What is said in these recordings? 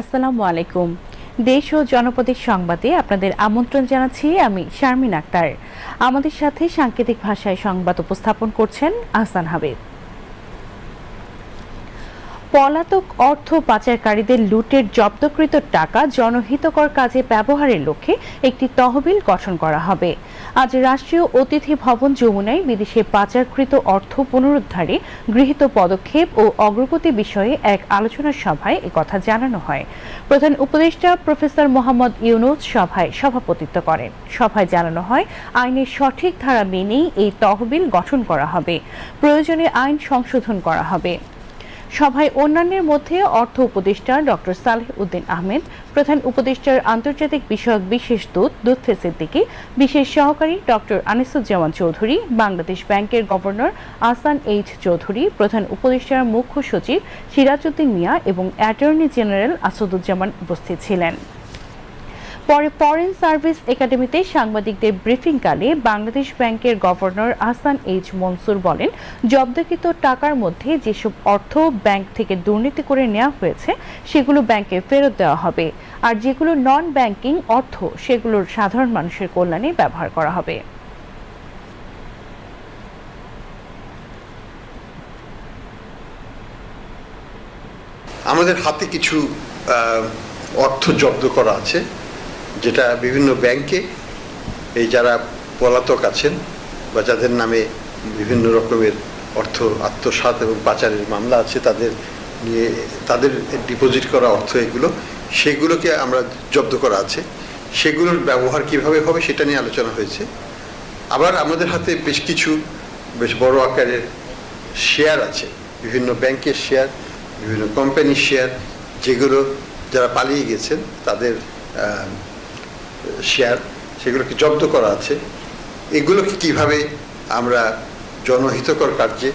আসসালামু আলাইকুম। দেশ ও জনপদের সংবাদে আপনাদের আমন্ত্রণ জানাচ্ছি আমি শারমিন আক্তার। আমাদের সাথে সাংকেতিক ভাষায় সংবাদ উপস্থাপন করছেন আহসান হাবিব। পলাতক অর্থ পাচারকারীদের লুটের জব্দকৃত টাকা জনহিতকর কাজে ব্যবহারের লক্ষ্যে একটি তহবিল গঠন করা হবে। আজ রাষ্ট্রীয় অতিথি ভবন যমুনায় বিদেশে পাচারকৃত অর্থ পুনরুদ্ধারে গৃহীত পদক্ষেপ ও অগ্রগতি বিষয়ে এক আলোচনা সভায় একথা জানানো হয়। প্রধান উপদেষ্টা প্রফেসর মোহাম্মদ ইউনুস সভায় সভাপতিত্ব করেন। সভায় জানানো হয়, আইনের সঠিক ধারা মেনেই এই তহবিল গঠন করা হবে। প্রয়োজনে আইন সংশোধন করা হবে। সভায় অন্যান্যের মধ্যে অর্থ উপদেষ্টা ডক্টর সালেহ উদ্দিন আহমেদ, প্রধান উপদেষ্টার আন্তর্জাতিক বিষয়ক বিশেষ দূত দুধফে সিদ্দিকি, বিশেষ সহকারী ডক্টর আনিসুজ্জামান চৌধুরী, বাংলাদেশ ব্যাংকের গভর্নর আসান এইচ চৌধুরী, প্রধান উপদেষ্টার মুখ্য সচিব সিরাজউদ্দিন মিয়া এবং অ্যাটর্নি জেনারেল আসাদুজ্জামান উপস্থিত ছিলেন। পরে ফরেন সার্ভিস একাডেমিতে সাংবাদিকদের ব্রিফিংকালে বাংলাদেশ ব্যাংকের গভর্নর আহসান এইচ মনসুর বলেন, জব্দকৃত টাকার মধ্যে যেসব অর্থ ব্যাংক থেকে দুর্নীতি করে নেওয়া হয়েছে, সেগুলো ব্যাংকে ফেরত দেওয়া হবে। আর যেগুলো নন ব্যাংকিং অর্থ, সেগুলোর সাধারণ মানুষের কল্যাণে ব্যবহার করা হবে। আমাদের হাতে কিছু অর্থ জব্দ করা আছে। যেটা বিভিন্ন ব্যাংকে এই যারা পলাতক আছেন বা যাদের নামে বিভিন্ন রকমের অর্থ আত্মসাৎ এবং পাচারের মামলা আছে, তাদের নিয়ে, তাদের ডিপোজিট করা অর্থ এগুলো, সেগুলোকে আমরা জব্দ করা আছে। সেগুলোর ব্যবহার কীভাবে হবে সেটা নিয়ে আলোচনা হয়েছে। আবার আমাদের হাতে বেশ কিছু বেশ বড় আকারের শেয়ার আছে। বিভিন্ন ব্যাংকের শেয়ার বিভিন্ন কোম্পানির শেয়ার যেগুলো যারা পালিয়ে গেছেন, তাদের শেয়ার সেগুলোকে জব্দ করা আছে। এগুলোকে কীভাবে আমরা জনহিতকর কার্যে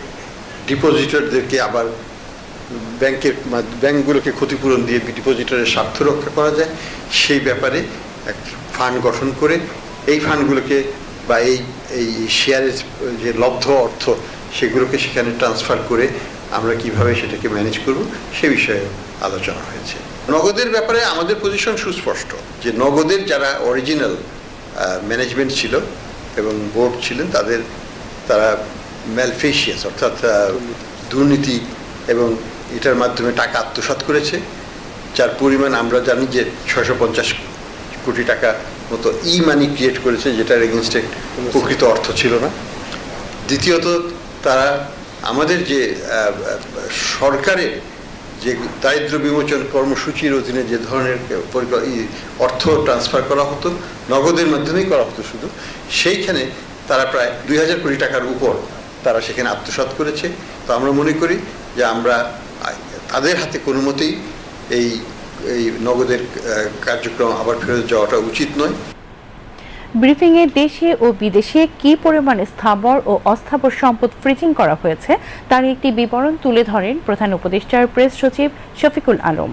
ডিপোজিটরদেরকে আবার ব্যাংকের ব্যাংকগুলোকে ক্ষতিপূরণ দিয়ে ডিপোজিটরের স্বার্থ রক্ষা করা যায়, সেই ব্যাপারে এক ফান্ড গঠন করে এই ফান্ডগুলোকে বা এই এই শেয়ারের যে লব্ধ অর্থ সেগুলোকে সেখানে ট্রান্সফার করে আমরা কীভাবে সেটাকে ম্যানেজ করব, সে বিষয়ে আলোচনা হয়েছে। নগদের ব্যাপারে আমাদের পজিশন সুস্পষ্ট, যে নগদের যারা অরিজিনাল ম্যানেজমেন্ট ছিল এবং বোর্ড ছিলেন, তাদের, তারা ম্যালফেশিয়াস অর্থাৎ দুর্নীতি এবং এটার মাধ্যমে টাকা আত্মসাৎ করেছে, যার পরিমাণ আমরা জানি যে ছয়শো পঞ্চাশ কোটি টাকা মতো ই মানি ক্রিয়েট করেছে, যেটার এগেনস্টে প্রকৃত অর্থ ছিল না। দ্বিতীয়ত, তারা আমাদের যে সরকারের যে দারিদ্র বিমোচন কর্মসূচির অধীনে যে ধরনের অর্থ ট্রান্সফার করা হতো, নগদের মাধ্যমেই করা হতো শুধু, সেইখানে তারা প্রায় দুই হাজার কোটি টাকার উপর তারা সেখানে আত্মসাৎ করেছে। তো আমরা মনে করি যে আমরা তাদের হাতে কোনো মতেই এই এই নগদের কার্যক্রম আবার ফেরত যাওয়াটা উচিত নয়। ব্রিফিংয়ে দেশে ও বিদেশে কি পরিমাণে স্থাবর ও অস্থাবর সম্পদ ফ্রিজিং করা হয়েছে, তার একটি বিবরণ তুলে ধরেন প্রধান উপদেষ্টার প্রেস সচিব শফিকুল আলম।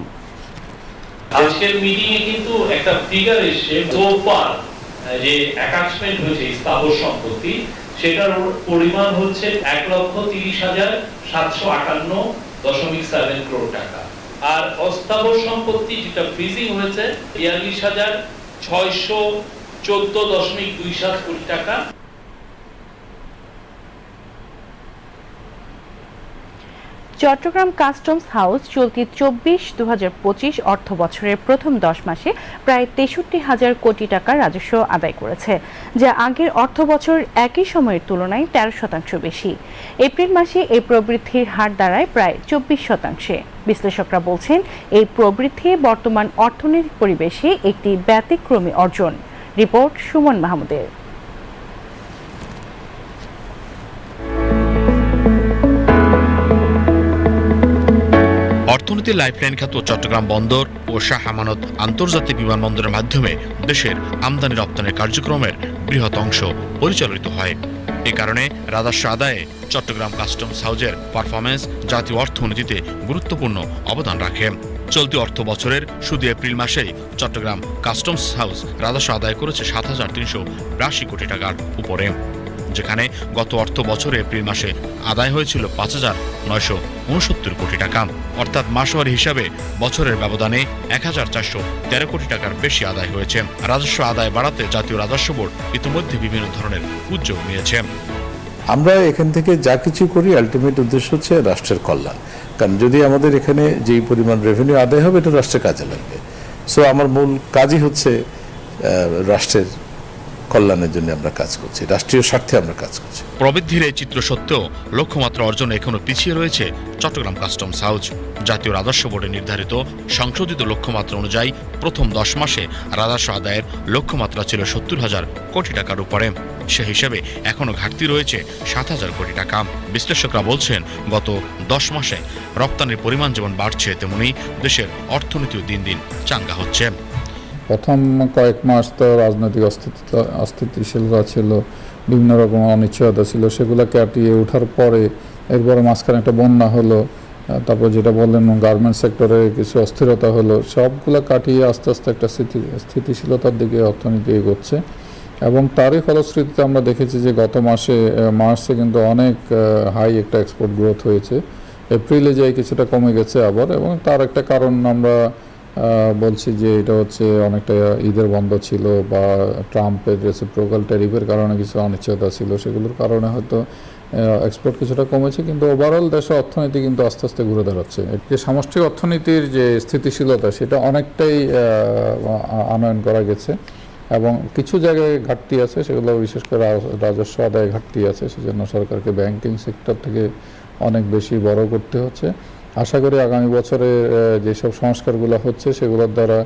আজকের কিন্তু একটা ফিগার এসছে যে অ্যাটাচমেন্ট হয়েছে স্থাবর সম্পত্তি, সেটার পরিমাণ হচ্ছে এক লক্ষ তিরিশ হাজার সাতশো আটান্ন দশমিক সেভেন টাকা। আর অস্থাবর সম্পত্তি যেটা ফ্রিজিং হয়েছে, বিয়াল্লিশ হাজার ছয়শো চোদ্দ দশমিক দুই সাত কোটি টাকা। চট্টগ্রাম কাস্টমস হাউস চলতি চব্বিশ দু পঁচিশ অর্থ বছরের প্রথম দশ মাসে প্রায় তেষট্টি হাজার কোটি টাকা রাজস্ব আদায় করেছে, যা আগের অর্থ বছর একই সময়ের তুলনায় তেরো শতাংশ বেশি। এপ্রিল মাসে এই প্রবৃদ্ধির হার দাঁড়ায় প্রায় চব্বিশ শতাংশে। বিশ্লেষকরা বলছেন, এই প্রবৃদ্ধি বর্তমান অর্থনৈতিক পরিবেশে একটি ব্যতিক্রমী অর্জন। রিপোর্ট সুমন মাহমুদের। অর্থনীতির লাইফলাইন খ্যাত চট্টগ্রাম বন্দর ও শাহ আমানত আন্তর্জাতিক বিমানবন্দরের মাধ্যমে দেশের আমদানি রপ্তানির কার্যক্রমের বৃহৎ অংশ পরিচালিত হয়। এ কারণে রাজস্ব আদায়ে চট্টগ্রাম কাস্টমস হাউজের পারফরমেন্স জাতীয় অর্থনীতিতে গুরুত্বপূর্ণ অবদান রাখে। চলতি অর্থ বছরের শুধু এপ্রিল মাসেই চট্টগ্রাম কাস্টমস হাউস রাজস্ব আদায় করেছে সাত হাজার তিনশো বিরাশি কোটি টাকার উপরে, যেখানে গত অর্থ বছরে এপ্রিল মাসে আদায় হয়েছিল পাঁচ হাজার নয়শো উনসত্তর কোটি টাকা। অর্থাৎ মাসওয়ারি হিসাবে বছরের ব্যবধানে এক হাজার চারশো তেরো কোটি টাকার বেশি আদায় হয়েছে। রাজস্ব আদায় বাড়াতে জাতীয় রাজস্ব বোর্ড ইতিমধ্যে বিভিন্ন ধরনের উদ্যোগ নিয়েছে। আমরা এখান থেকে যা কিছু করি আলটিমেট উদ্দেশ্য হচ্ছে রাষ্ট্রের কল্যাণ। কারণ যদি আমাদের এখানে যেই পরিমাণ রেভিনিউ আদায় হবে, এটা রাষ্ট্রের কাজে লাগবে। সো আমার মূল কাজই হচ্ছে রাষ্ট্রের কল্যাণের জন্য আমরা কাজ করছি, রাষ্ট্রীয় স্বার্থে আমরা কাজ করছি। প্রবৃদ্ধির এই চিত্র সত্ত্বেও লক্ষ্যমাত্রা অর্জন এখনও পিছিয়ে রয়েছে চট্টগ্রাম কাস্টমস হাউস। জাতীয় রাজস্ব বোর্ডে নির্ধারিত সংশোধিত লক্ষ্যমাত্রা অনুযায়ী প্রথম দশ মাসে রাজস্ব আদায়ের লক্ষ্যমাত্রা ছিল সত্তর হাজার কোটি টাকার উপরে। সে হিসাবে এখনও ঘাটতি রয়েছে সাত হাজার কোটি টাকা। বিশ্লেষকরা বলছেন, গত দশ মাসে রপ্তানির পরিমাণ যেমন বাড়ছে, তেমনি দেশের অর্থনীতিও দিন দিন চাঙ্গা হচ্ছে। প্রথম কয়েক মাস তো রাজনৈতিক অস্থিত অস্থিতিশীলতা ছিল, বিভিন্ন রকম অনিশ্চয়তা ছিল, সেগুলো কাটিয়ে ওঠার পরে এরপরে মাঝখানে একটা বন্যা হলো তারপর যেটা বললেন গার্মেন্টস সেক্টরে কিছু অস্থিরতা হলো, সবগুলো কাটিয়ে আস্তে আস্তে একটা স্থিতি, স্থিতিশীলতার দিকে অর্থনীতি এগোচ্ছে। এবং তারই ফলশ্রুতিতে আমরা দেখেছি যে গত মাসে মার্চে কিন্তু অনেক হাই একটা এক্সপোর্ট গ্রোথ হয়েছে। এপ্রিলে যাই কিছুটা কমে গেছে আবার, এবং তার একটা কারণ আমরা বলছি যে এটা হচ্ছে অনেকটা ঈদের বন্ধ ছিল বা ট্রাম্পের রেসিপ্রোকাল ট্যারিফের কারণে কিছু অনিশ্চয়তা ছিল, সেগুলোর কারণে হয়তো এক্সপোর্ট কিছুটা কমেছে, কিন্তু ওভারঅল দেশের অর্থনীতি কিন্তু আস্তে আস্তে ঘুরে দাঁড়াচ্ছে। যে সামষ্টিক অর্থনীতির যে স্থিতিশীলতা, সেটা অনেকটাই আনয়ন করা গেছে এবং কিছু জায়গায় ঘাটতি আছে, সেগুলো বিশেষ করে রাজ- রাজস্ব আদায় ঘাটতি আছে, সেজন্য সরকারকে ব্যাংকিং সেক্টর থেকে অনেক বেশি বড় করতে হচ্ছে। আশা করি আগামী বছরে যেসব সংস্কারগুলো হচ্ছে সেগুলোর দ্বারা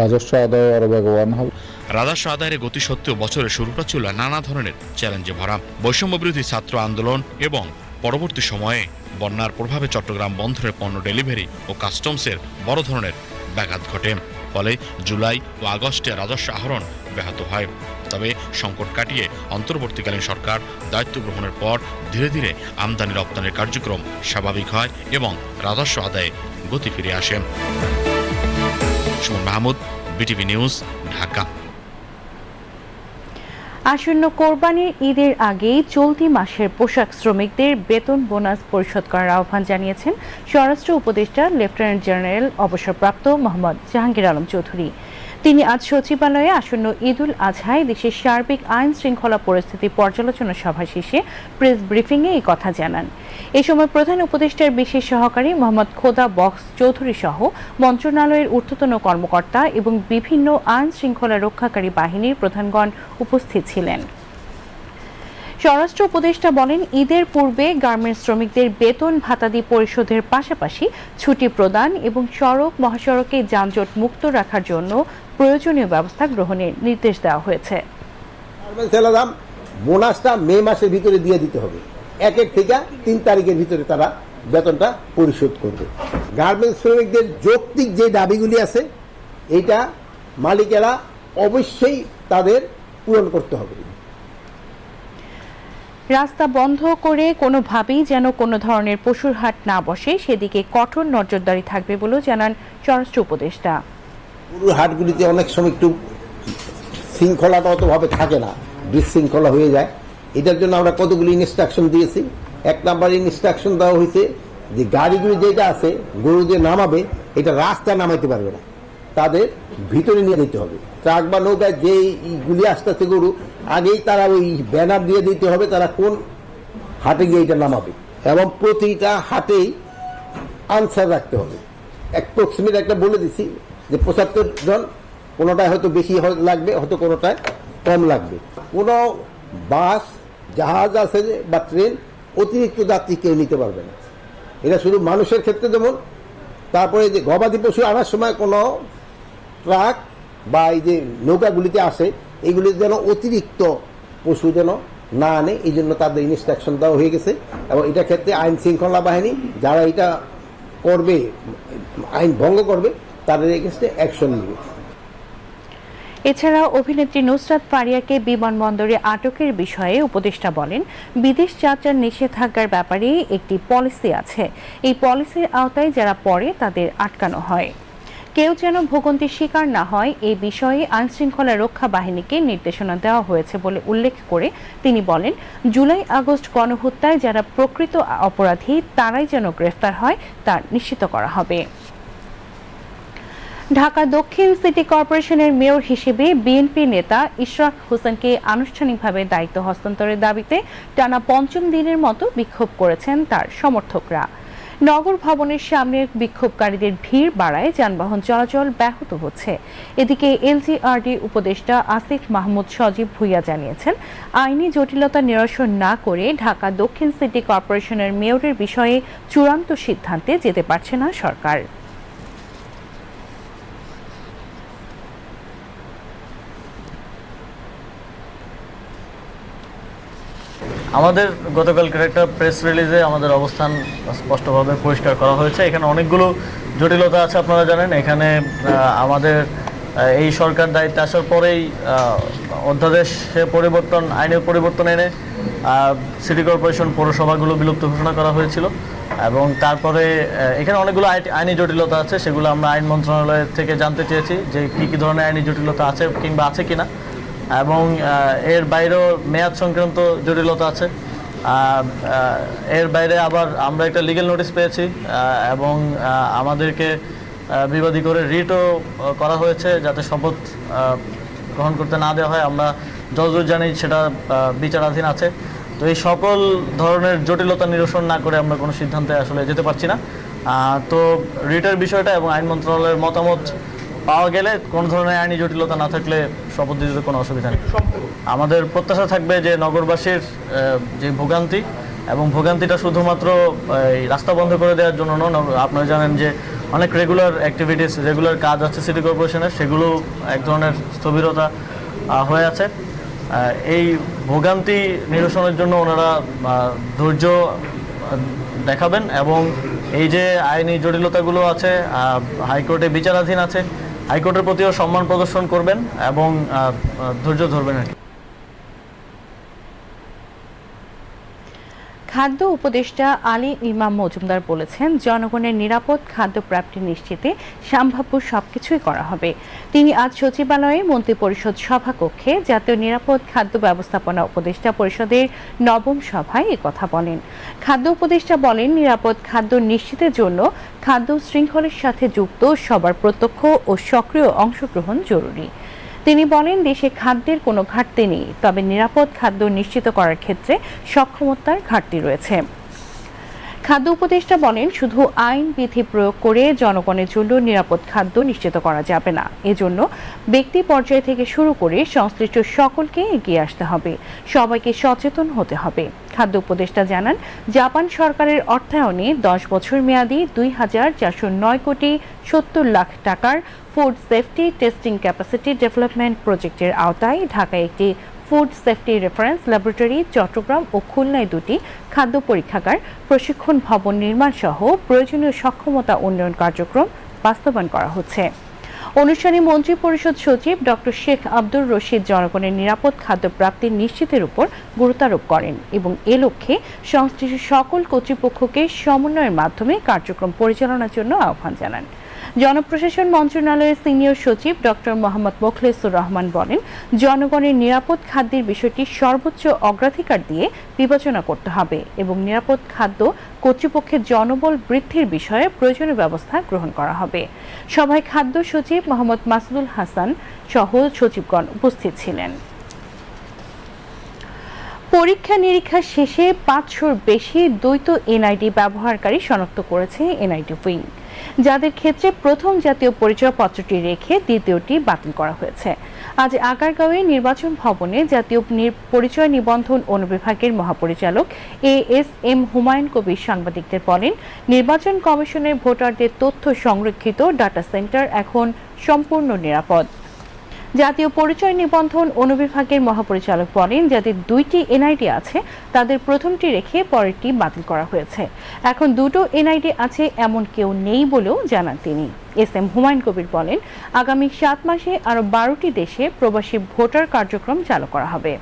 রাজস্ব আদায় আরও বেগবান হবে। রাজস্ব আদায়ের গতি সত্ত্বেও বছরের শুরুটা ছিল নানা ধরনের চ্যালেঞ্জে ভরা। বৈষম্য বিরোধী ছাত্র আন্দোলন এবং পরবর্তী সময়ে বন্যার প্রভাবে চট্টগ্রাম বন্দরের পণ্য ডেলিভারি ও কাস্টমসের বড় ধরনের ব্যাঘাত ঘটে। ফলে জুলাই ও আগস্টে রাজস্ব আহরণ ব্যাহত হয়। তবে সংকট কাটিয়ে অন্তর্বর্তীকালীন সরকার দায়িত্ব গ্রহণের পর ধীরে ধীরে আমদানি রপ্তানির কার্যক্রম স্বাভাবিক হয় এবং রাজস্ব আদায়ে গতি ফিরে আসে। Mahmud, BTV news, Dhaka. আসন্ন কোরবানির ঈদের আগেই চলতি মাসের পোশাক শ্রমিকদের বেতন বোনাস পরিশোধ করার আহ্বান জানিয়েছেন স্বরাষ্ট্র উপদেষ্টা লেফটেন্যান্ট জেনারেল অবসরপ্রাপ্ত মোহাম্মদ জাহাঙ্গীর আলম চৌধুরী। তিনি আজ সচিবালয়ে আসন্ন ঈদুল আজহায় দেশের সার্বিক আইন শৃঙ্খলা পরিস্থিতি পর্যালোচনা সভা শেষে প্রেস ব্রিফিংয়ে এই কথা জানান। এ সময় প্রধান উপদেষ্টার বিশেষ সহকারী মোহাম্মদ খোদা বক্স চৌধুরী সহ মন্ত্রণালয়ের ঊর্ধ্বতন কর্মকর্তা এবং বিভিন্ন আইন শৃঙ্খলা রক্ষাকারী বাহিনীর প্রধানগণ উপস্থিত ছিলেন। স্বরাষ্ট্র উপদেষ্টা বলেন, ঈদের পূর্বে গার্মেন্টস শ্রমিকদের বেতন ভাতাদি পরিশোধের পাশাপাশি ছুটি প্রদান এবং সড়ক, মহাসড়কে যানজট মুক্ত রাখার জন্য প্রয়োজনীয় ব্যবস্থা গ্রহণের নির্দেশ দেওয়া হয়েছে। বোনাসটা মে মাসের ভিতরে দিয়ে দিতে হবে। এক এক থেকে তিন তারিখের ভিতরে তারা বেতনটা পরিশোধ করবে। গার্মেন্টস শ্রমিকদের যৌক্তিক যে দাবিগুলি আছে এটা মালিকেরা অবশ্যই তাদের পূরণ করতে হবে। রাস্তা বন্ধ করে কোনোভাবেই যেন কোনো ধরনের পশুর হাট না বসে, সেদিকে কঠোর নজরদারি থাকবে বলেও জানান স্বরাষ্ট্র উপদেষ্টা। গরুর হাটগুলিতে অনেক সময় একটু শৃঙ্খলাটা অতভাবে থাকে না, বিশৃঙ্খলা হয়ে যায়। এটার জন্য আমরা কতগুলি ইনস্ট্রাকশন দিয়েছি। এক নাম্বার ইনস্ট্রাকশন দেওয়া হয়েছে যে গাড়িগুলি যেটা আছে, গরু যে নামাবে, এটা রাস্তায় নামাইতে পারবে না। তাদের ভিতরে নিয়ে যেতে হবে। ট্রাক বা নৌকায় যে গুলি আসতেছে গরু, আগেই তারা ওই ব্যানার দিয়ে দিতে হবে তারা কোন হাটে গিয়ে এটা নামাবে এবং প্রতিটা হাটেই আনসার রাখতে হবে। অ্যাপ্রক্সিমেট একটা বলে দিছি যে পঁচাত্তর জন, কোনোটায় হয়তো বেশি লাগবে, হয়তো কোনোটায় কম লাগবে। কোনো বাস, জাহাজ আছে বা ট্রেন, অতিরিক্ত যাত্রী কেউ নিতে পারবে না। এটা শুধু মানুষের ক্ষেত্রে যেমন, তারপরে যে গবাদি পশু আনার সময় কোনো ট্রাক বা এই যে নৌকাগুলিতে আসে এগুলি যেন অতিরিক্ত পশু যেন না আনে এই জন্য তাদের ইনস্ট্রাকশন দেওয়া হয়ে গেছে। এবং এটা ক্ষেত্রে আইন শৃঙ্খলা বাহিনী যারা এটা করবে, আইন ভঙ্গ করবে, তাদের এগেনস্টে অ্যাকশন নেবে। এছাড়া অভিনেত্রী নুসরাত ফারিয়াকে বিমানবন্দরে আটকের বিষয়ে উপদেষ্টা বলেন, বিদেশ যাত্রার নিষেধাজ্ঞার ব্যাপারে একটি পলিসি আছে। এই পলিসির আওতায় যারা পড়ে, তাদের আটকানো হয়। কেউ যেন ভোগান্তির শিকার না হয় এই বিষয়ে আইনশৃঙ্খলা রক্ষা বাহিনীকে নির্দেশনা দেওয়া হয়েছে বলে উল্লেখ করে তিনি বলেন, জুলাই আগস্ট গণহত্যায় যারা প্রকৃত অপরাধী, তারাই যেন গ্রেফতার হয়, তা নিশ্চিত করা হবে। ঢাকা দক্ষিণ সিটি কর্পোরেশনের মেয়র হিসেবে বিএনপি নেতা ইশরাক হোসেনকে আনুষ্ঠানিকভাবে দায়িত্ব হস্তান্তরের দাবিতে টানা পঞ্চম দিনের মতো বিক্ষোভ করেছেন তার সমর্থকরা। নগর ভবনের সামনে বিক্ষোভকারীদের ভিড় বাড়ায়, যানবাহন চলাচল ব্যাহত হচ্ছে। এদিকে এলজিআরডি উপদেষ্টা আসিফ মাহমুদ সজীব ভুইয়া জানিয়েছেন, আইনি জটিলতা নিরসন না করে ঢাকা দক্ষিণ সিটি কর্পোরেশনের মেয়রের বিষয়ে চূড়ান্ত সিদ্ধান্তে যেতে পারছে না সরকার। আমাদের গতকালকের একটা প্রেস রিলিজে আমাদের অবস্থান স্পষ্টভাবে পরিষ্কার করা হয়েছে। এখানে অনেকগুলো জটিলতা আছে আপনারা জানেন। এখানে আমাদের এই সরকার দায়িত্বে আসার পরেই অধ্যাদেশে পরিবর্তন, আইনের পরিবর্তন এনে সিটি কর্পোরেশন পৌরসভাগুলো বিলুপ্ত ঘোষণা করা হয়েছিল। এবং তারপরে এখানে অনেকগুলো আইনি জটিলতা আছে। সেগুলো আমরা আইন মন্ত্রণালয় থেকে জানতে চেয়েছি যে কী কী ধরনের আইনি জটিলতা আছে কিংবা আছে কিনা। এবং এর বাইরেও মেয়াদ সংক্রান্ত জটিলতা আছে। এর বাইরে আবার আমরা একটা লিগেল নোটিশ পেয়েছি এবং আমাদেরকে বিবাদী করে রিটও করা হয়েছে যাতে শপথ গ্রহণ করতে না দেওয়া হয়। আমরা যতদূর জানি সেটা বিচারাধীন আছে। তো এই সকল ধরনের জটিলতা নিরসন না করে আমরা কোনো সিদ্ধান্তে আসলে যেতে পারছি না। তো রিটের বিষয়টা এবং আইন মন্ত্রণালয়ের মতামত পাওয়া গেলে কোনো ধরনের আইনি জটিলতা না থাকলে শপথ দিতে কোনো অসুবিধা নেই। আমাদের প্রত্যাশা থাকবে যে নগরবাসীর যে ভোগান্তি এবং ভোগান্তিটা শুধুমাত্র এই রাস্তা বন্ধ করে দেওয়ার জন্য নয় আপনারা জানেন যে অনেক রেগুলার অ্যাক্টিভিটিস রেগুলার কাজ আছে সিটি কর্পোরেশনের সেগুলো এক ধরনের স্থবিরতা হয়ে আছে। এই ভোগান্তি নিরসনের জন্য ওনারা ধৈর্য দেখাবেন এবং এই যে আইনি জটিলতাগুলো আছে হাইকোর্টে বিচারাধীন আছে হাইকোর্টের প্রতিও সম্মান প্রদর্শন করবেন এবং ধৈর্য ধরবেন আর কি। খাদ্য উপদেষ্টা আলী ইমাম মজুমদার বলেছেন, জনগণের নিরাপদ খাদ্য প্রাপ্তি নিশ্চিতে সম্ভাব্য সবকিছুই করা হবে। তিনি আজ সচিবালয়ে মন্ত্রিপরিষদ সভাকক্ষে জাতীয় নিরাপদ খাদ্য ব্যবস্থাপনা উপদেষ্টা পরিষদের নবম সভায় কথা বলেন। খাদ্য উপদেষ্টা বলেন, নিরাপদ খাদ্য নিশ্চিতের জন্য খাদ্য শৃঙ্খলের সাথে যুক্ত সবার প্রত্যক্ষ ও সক্রিয় অংশগ্রহণ জরুরি। তিনি বলেন, দেশে খাদ্যের কোনো ঘাটতি নেই, তবে নিরাপদ খাদ্য নিশ্চিত করার ক্ষেত্রে সক্ষমতার ঘাটতি রয়েছে। খাদ্য উপদেষ্টা বলেন, শুধু আইন বিধি প্রয়োগ করে জনগণের জন্য নিরাপদ খাদ্য নিশ্চিত করা যাবে না। এজন্য ব্যক্তি পর্যায় থেকে শুরু করে সংশ্লিষ্ট সকলকে এগিয়ে আসতে হবে। সবাইকে সচেতন হতে হবে। খাদ্য উপদেষ্টা জানান, জাপান সরকারের অর্থায়নে দশ বছর মেয়াদী দুই হাজার চারশো নয় কোটি সত্তর লাখ টাকার food safety testing capacity development প্রজেক্টের আওতায় ঢাকায় একটি food safety reference laboratory, Chattogram ও খুলনায় দুটি খাদ্য পরীক্ষাগার, প্রশিক্ষণ ভবন নির্মাণ সহ প্রয়োজনীয় সক্ষমতা উন্নয়ন কার্যক্রম বাস্তবায়ন করা হচ্ছে। অনুষ্ঠানে মন্ত্রী পরিষদ সচিব ডক্টর শেখ আব্দুর রশিদ জনগণের নিরাপদ খাদ্য প্রাপ্তি নিশ্চিতের উপর গুরুত্বারোপ করেন এবং এ লক্ষ্যে সংশ্লিষ্ট সকল কর্তৃপক্ষকে সমন্বয়ের মাধ্যমে কার্যক্রম পরিচালনার জন্য আহ্বান জানান। জনপ্রশাসন মন্ত্রণালয়ের সিনিয়র সচিব ডক্টর মোহাম্মদ মোখলেসুর রহমান বলেন, জনগণের নিরাপদ খাদ্যের বিষয়টি সর্বোচ্চ অগ্রাধিকার দিয়ে বিবেচনা করতে হবে এবং নিরাপদ খাদ্য কর্তৃপক্ষের জনবল বৃদ্ধির বিষয়ে প্রয়োজনীয় ব্যবস্থা গ্রহণ করা হবে। সভায় খাদ্য সচিব মোহাম্মদ মাসুদুল হাসান সহ সচিবগণ উপস্থিত ছিলেন। পরীক্ষা নিরীক্ষা শেষে পাঁচশোর বেশি দ্বৈত এনআইডি ব্যবহারকারী শনাক্ত করেছে এনআইডি উইং। যাদের ক্ষেত্রে প্রথম জাতীয় পরিচয়পত্রটি রেখে দ্বিতীয়টি বাতিল করা হয়েছে। আজ আগারগাঁওয়ে নির্বাচন ভবনে জাতীয় পরিচয় নিবন্ধন অনুবিভাগের মহাপরিচালক A S M Humayun Kabir সাংবাদিকদের বলেন, নির্বাচন কমিশনের ভোটারদের তথ্য সংরক্ষিত ডাটা সেন্টার এখন সম্পূর্ণ নিরাপদ। জাতীয় পরিচয় নিবন্ধন অনুবিভাগের মহাপরিচালক বলেন, যাদের দুইটি এনআইডি আছে, তাদের প্রথমটি রেখে পরেরটি বাতিল করা হয়েছে। এখন দুটো এনআইডি আছে, এমন কেউ নেই বলেও জানান তিনি। এস এম হুমায়ুন কবির বলেন, আগামী সাত মাসে আরও বারোটি দেশে প্রবাসী ভোটার কার্যক্রম চালু করা হবে।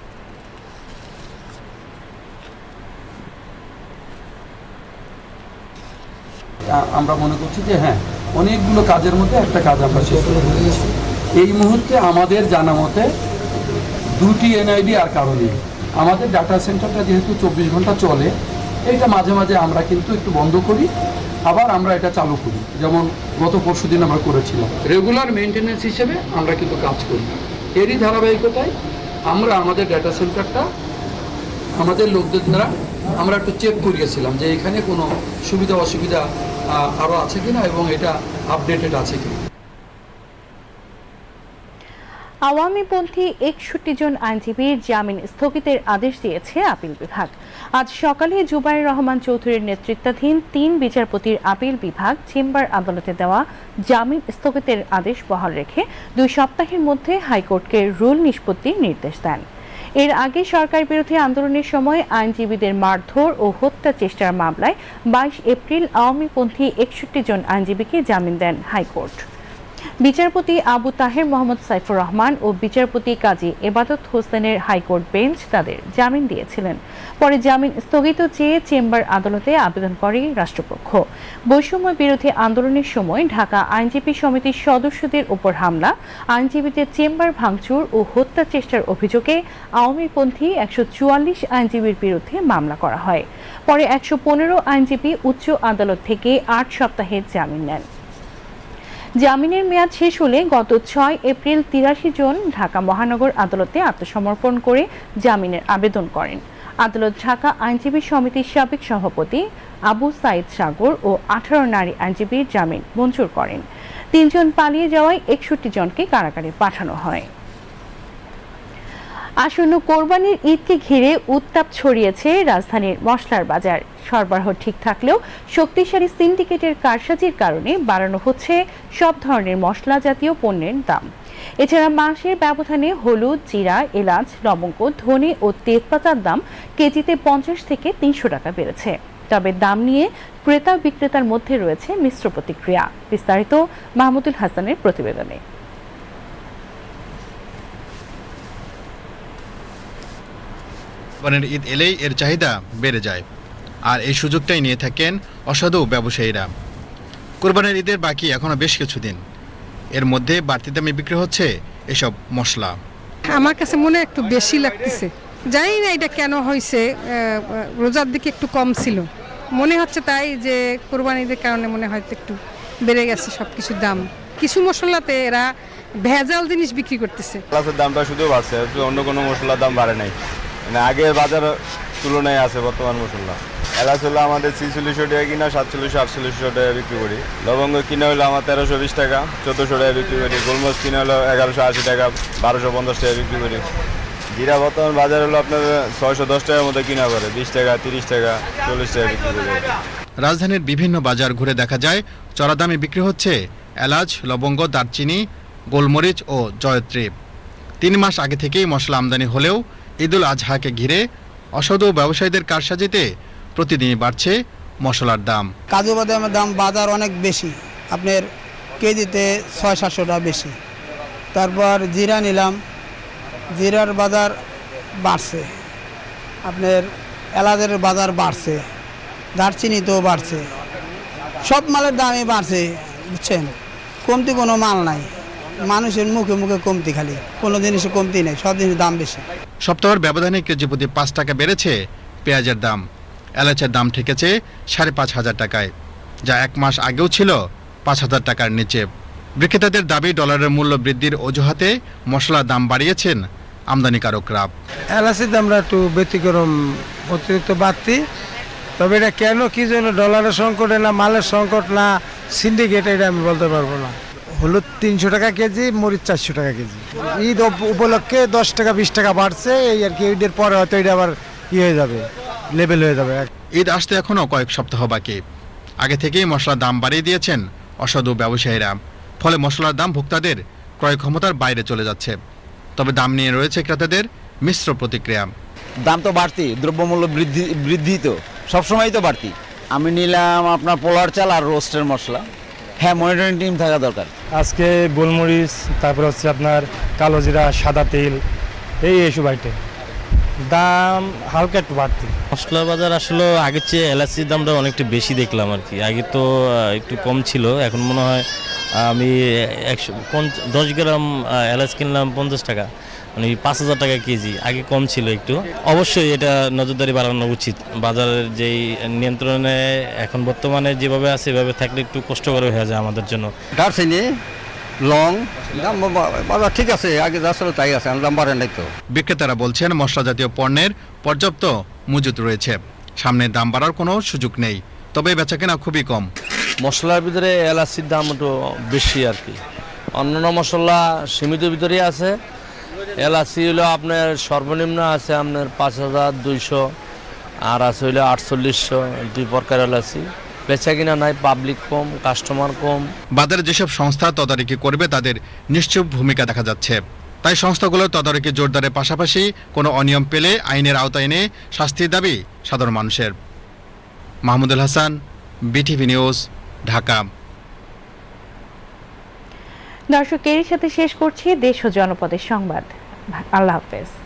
আমরা মনে করছি যে হ্যাঁ অনেকগুলো কাজের মধ্যে একটা কাজ আমরা শেষ করে দিয়েছি। এই মুহূর্তে আমাদের জানা মতে দুটি এনআইডি আর কারও নেই আমাদের ডাটা সেন্টারটা যেহেতু চব্বিশ ঘণ্টা চলে, এইটা মাঝে মাঝে আমরা কিন্তু একটু বন্ধ করি, আবার আমরা এটা চালু করি। যেমন গত পরশু দিন আমরা করেছিলাম। রেগুলার মেনটেন্যান্স হিসেবে আমরা কিন্তু কাজ করি এরই ধারাবাহিকতায় আমরা আমাদের ডাটা সেন্টারটা আমাদের লোকদের দ্বারা আমরা একটু চেক করিয়েছিলাম যে এখানে কোনো সুবিধা অসুবিধা আরও আছে কিনা এবং এটা আপডেটেড আছে কিনা। আওয়ামীপন্থী একষট্টি জন আইনজীবীর জামিন স্থগিতের আদেশ দিয়েছে আপিল বিভাগ। আজ সকালে জুবাইর রহমান চৌধুরীর নেতৃত্বাধীন তিন বিচারপতির আপিল বিভাগ চেম্বার আদালতে দেওয়া জামিন স্থগিতের আদেশ বহাল রেখে দুই সপ্তাহের মধ্যে হাইকোর্টকে রুল নিষ্পত্তির নির্দেশ দেন। এর আগে সরকার বিরোধী আন্দোলনের সময় আইনজীবীদের মারধর ও হত্যা চেষ্টার মামলায় বাইশ এপ্রিল আওয়ামীপন্থী একষট্টি জন আইনজীবীকে জামিন দেন হাইকোর্ট। বিচারপতি আবু তাহের মোহাম্মদ সাইফুর রহমান ও বিচারপতি কাজী এবাদত হোসেনের হাইকোর্ট বেঞ্চ তাদের জামিন দিয়েছিলেন। পরে জামিন স্থগিত চেয়ে চেম্বার আদালতে আবেদন করে রাষ্ট্রপক্ষ। বৈষম্য বিরোধী আন্দোলনের সময় ঢাকা আইনজীবী সমিতির সদস্যদের উপর হামলা, আইনজীবীদের চেম্বার ভাঙচুর ও হত্যা চেষ্টার অভিযোগে আওয়ামীপন্থী একশো চুয়াল্লিশ আইনজীবীর বিরুদ্ধে মামলা করা হয়। পরে একশো পনেরো আইনজীবী উচ্চ আদালত থেকে আট সপ্তাহের জামিন নেন। জামিনের মেয়াদ শেষ হলে গত ছয় এপ্রিল তিরাশি জন ঢাকা মহানগর আদালতে আত্মসমর্পণ করে জামিনের আবেদন করেন। আদালত ঢাকা আইনজীবী সমিতির সাবেক সভাপতি আবু সাইদ সাগর ও আঠারো নারী আইনজীবীর জামিন মঞ্জুর করেন। তিনজন পালিয়ে যাওয়ায় একষট্টি জনকে কারাগারে পাঠানো হয়। আসন্ন কোরবানির ঈদকে ঘিরে উত্তাপ ছড়িয়েছে রাজধানীর মশলার বাজার। সরবরাহ ঠিক থাকলেও শক্তিশালী সিন্ডিকেটের কারসাজির কারণে বাড়ানো হচ্ছে সব ধরনের মশলা জাতীয় পণ্যের দাম। এছাড়া মাসের ব্যবধানে হলুদ, জিরা, এলাচ, লবঙ্গ, ধনে ও তেজপাতার দাম কেজিতে পঞ্চাশ থেকে তিনশো টাকা বেড়েছে। তবে দাম নিয়ে ক্রেতা বিক্রেতার মধ্যে রয়েছে মিশ্র প্রতিক্রিয়া। বিস্তারিত মাহমুদুল হাসানের প্রতিবেদনে। কোরবানির ঈদ এলেই এর চাহিদা বেড়ে যায়। আর এই সুযোগটাই নিয়ে থাকেন অসাধু ব্যবসায়ীরা। কোরবানির ঈদের বাকি এখনও বেশ কিছুদিন। এর মধ্যে বাড়তি দামে বিক্রি হচ্ছে এসব মশলা। আমার কাছে মনে একটু বেশি লাগতেছে। জানি না এটা কেন হয়েছে রোজার দিকে একটু কম ছিল। মনে হচ্ছে তাই যে কোরবানিদের কারণে মনে হয়তো একটু বেড়ে গেছে সব কিছুর দাম। কিছু মশলাতে এরা ভেজাল জিনিস বিক্রি করতেছে। দামটা শুধু বাড়ছে অন্য কোনো মশলার দাম বাড়ে নাই। মানে আগে বাজার তুলনায় আছে বর্তমান মশলা এলাচ হলো আমাদের ছিচল্লিশশো টাকা কিনা, সাতচল্লিশশো, আটচল্লিশশো টাকা বিক্রি করি। লবঙ্গ কিনা হলো আমার তেরোশো বিশ টাকা, চোদ্দোশো টাকা বিক্রি করি। গোলমরিচ কিনা হলো এগারোশো আশি টাকা, বারোশো পঞ্চাশ টাকা বিক্রি করি। জিরা বর্তমান বাজার হলো আপনার ছয়শো দশ টাকার মধ্যে কিনা করে, বিশ টাকা, তিরিশ টাকা, চল্লিশ টাকা বিক্রি করি। রাজধানীর বিভিন্ন বাজার ঘুরে দেখা যায়, চড়া দামে বিক্রি হচ্ছে এলাচ, লবঙ্গ, দারচিনি, গোলমরিচ ও জয়ত্রী। তিন মাস আগে থেকেই মশলা আমদানি হলেও ঈদুল আজহাকে ঘিরে অসাধু ব্যবসায়ীদের কারসাজিতে প্রতিদিনই বাড়ছে মশলার দাম। কাজু বাদামের দাম বাজার অনেক বেশি। আপনার কেজিতে ছয় সাতশো টাকা বেশি। তারপর জিরা নিলাম। জিরার বাজার বাড়ছে। আপনার এলাচের বাজার বাড়ছে। দারচিনিতেও বাড়ছে। সব মালের দামই বাড়ছে, বুঝছেন? কমতি কোনো মাল নাই। মানুষের মুখে মুখে কমতি খালি। কোনো জিনিসে কমতি নেই সব জিনিসের দাম বেশি। সপ্তাহের ব্যবধানে কেজি প্রতি পাঁচ টাকা বেড়েছে পেঁয়াজের দাম। এলাচের দাম ঠেকেছে সাড়ে পাঁচ হাজার টাকায় যা এক মাস আগেও ছিল পাঁচ হাজার টাকার নিচে। বিক্রেতাদের দাবি ডলারের মূল্য বৃদ্ধির অজুহাতে মশলার দাম বাড়িয়েছেন আমদানিকারকরা। এলাচির দামটা একটু ব্যতিক্রম অতিরিক্ত বাড়তি। তবে এটা কেন কি জন্য ডলারের সংকটে না মালের সংকট না সিন্ডিকেট এটা আমি বলতে পারব না। হলুদ তিনশো টাকা কেজি মরিচ চারশো টাকা কেজি। ঈদ উপলক্ষে দশ টাকা বিশ টাকা বাড়ছে এই আর কি ঈদের পরে হয়তো এটা আবার ই হয়ে যাবে লেভেল হয়ে যাবে। ঈদ আসতে এখনও কয়েক সপ্তাহ বাকি। আগে থেকেই মশলার দাম বাড়িয়ে দিয়েছেন অসাধু ব্যবসায়ীরা। ফলে মশলার দাম ভোক্তাদের ক্রয় ক্ষমতার বাইরে চলে যাচ্ছে। তবে দাম নিয়ে রয়েছে ক্রেতাদের মিশ্র প্রতিক্রিয়া। দাম তো বাড়তি দ্রব্যমূল্য বৃদ্ধি বৃদ্ধি তো সবসময়ই তো বাড়তি। আমি নিলাম আপনার পোলার চাল আর রোস্টের মশলা। হ্যাঁ মনিটরিং টিম থাকা দরকার। আজকে গোলমরিচ তারপর হচ্ছে আপনার কালো জিরা সাদা তেল এই এসব আইটেম দাম হালকা একটু বাড়তি। মশলা বাজার আসলে আগের চেয়ে এলাচির দামটা অনেকটা বেশি দেখলাম আর কি। আগে তো একটু কম ছিল এখন মনে হয় আমি একশো পঞ্চ- দশ গ্রাম এলাচ কিনলাম পঞ্চাশ টাকা। মানে পাঁচ হাজার টাকা কেজি আগে কম ছিল একটু। অবশ্যই এটা নজরদারি বাড়ানো উচিত। বাজারের যেই নিয়ন্ত্রণে এখন বর্তমানে যেভাবে আছে এভাবে থাকলে একটু কষ্টকর হয়ে যায় আমাদের জন্য। দারচিনি লং দাম বাজার ঠিক আছে আগে যা ছিল তাই আছে দাম বাড়ে নাই তো। বিক্রেতারা বলছেন মশলা জাতীয় পণ্যের পর্যাপ্ত মজুত রয়েছে। সামনে দাম বাড়ার কোনো সুযোগ নেই তবে বেচাকেনা খুবই কম। মশলার ভিতরে এলাচির দাম একটু বেশি আর কি। অন্যান্য মশলা সীমিত ভিতরেই আছে এলাচি হলো আপনার সর্বনিম্ন আছে আপনার পাঁচ হাজার দুইশো আর আছে হইল আটচল্লিশশো দুই প্রকার এলাচি। বেচা কিনা নাই পাবলিক কম কাস্টমার কম। বাজারে যেসব সংস্থা তদারকি করবে তাদের নিশ্চুপ ভূমিকা দেখা যাচ্ছে। তাই সংস্থাগুলোর তদারকি জোরদারের পাশাপাশি কোনো অনিয়ম পেলে আইনের আওতায় এনে শাস্তির দাবি সাধারণ মানুষের। Mahmudul Hasan BTV news Dhaka. দর্শক এরই সাথে শেষ করছি দেশ ও জনপদের সংবাদ। আল্লাহ হাফেজ